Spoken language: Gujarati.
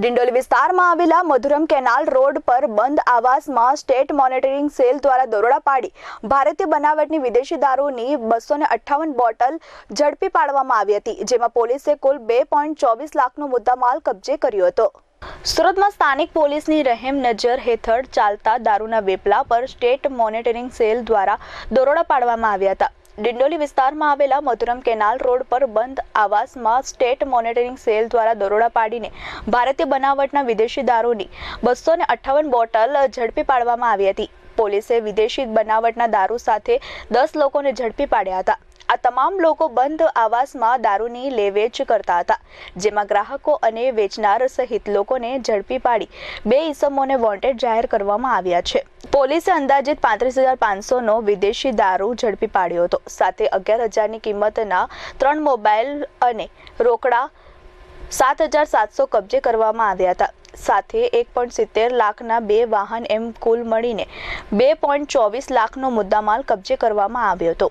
ડિંડોલી વિસ્તારમાં આવેલા મધુરમ કેનાલ રોડ પર બંધ આવાસમાં સ્ટેટ મોનિટરિંગ સેલ દ્વારા દરોડા પાડી ભારતીય બનાવટની વિદેશી દારૂની બસો અઠ્ઠાવન બોટલ ઝડપી પાડવામાં આવી હતી, જેમાં પોલીસે કુલ બે પોઈન્ટ ચોવીસ લાખનો મુદ્દામાલ કબજે કર્યો હતો. સુરતમાં સ્થાનિક પોલીસની રહેમ નજર હેઠળ ચાલતા દારૂના વેપલા પર સ્ટેટ મોનિટરિંગ સેલ દ્વારા દરોડા પાડવામાં આવ્યા હતા. ડિંડોલી વિસ્તારમાં આવેલા મધુરમ કેનાલ રોડ પર બંધ આવાસમાં સ્ટેટ મોનિટરિંગ સેલ દ્વારા દરોડા પાડીને ભારતીય બનાવટના વિદેશી દારૂની બસો અઠ્ઠાવન બોટલ ઝડપી પાડવામાં આવી હતી. પોલીસે વિદેશી બનાવટના દારૂ સાથે દસ લોકોને ઝડપી પાડ્યા હતા. આ તમામ લોકો બંધ આવાસમાં દારૂની લેવેચ કરતા હતા, જેમાં ગ્રાહકો અને વેચનાર સહિત લોકોને ઝડપી પાડી બે ઈસમોને વોન્ટેડ જાહેર કરવામાં આવ્યા છે. પોલીસે અંદાજિત પાંત્રીસ હજાર પાંચસોનો વિદેશી દારૂ ઝડપી પાડ્યો હતો, સાથે અગિયાર હજારની કિંમતના ત્રણ મોબાઈલ અને રોકડા સાત હજાર સાતસો કબજે કરવામાં આવ્યા હતા. સાથે એક પોઈન્ટ સિત્તેર લાખના બે વાહન એમ કુલ મળીને બે પોઈન્ટ ચોવીસ લાખનો મુદ્દામાલ કબજે કરવામાં આવ્યો હતો.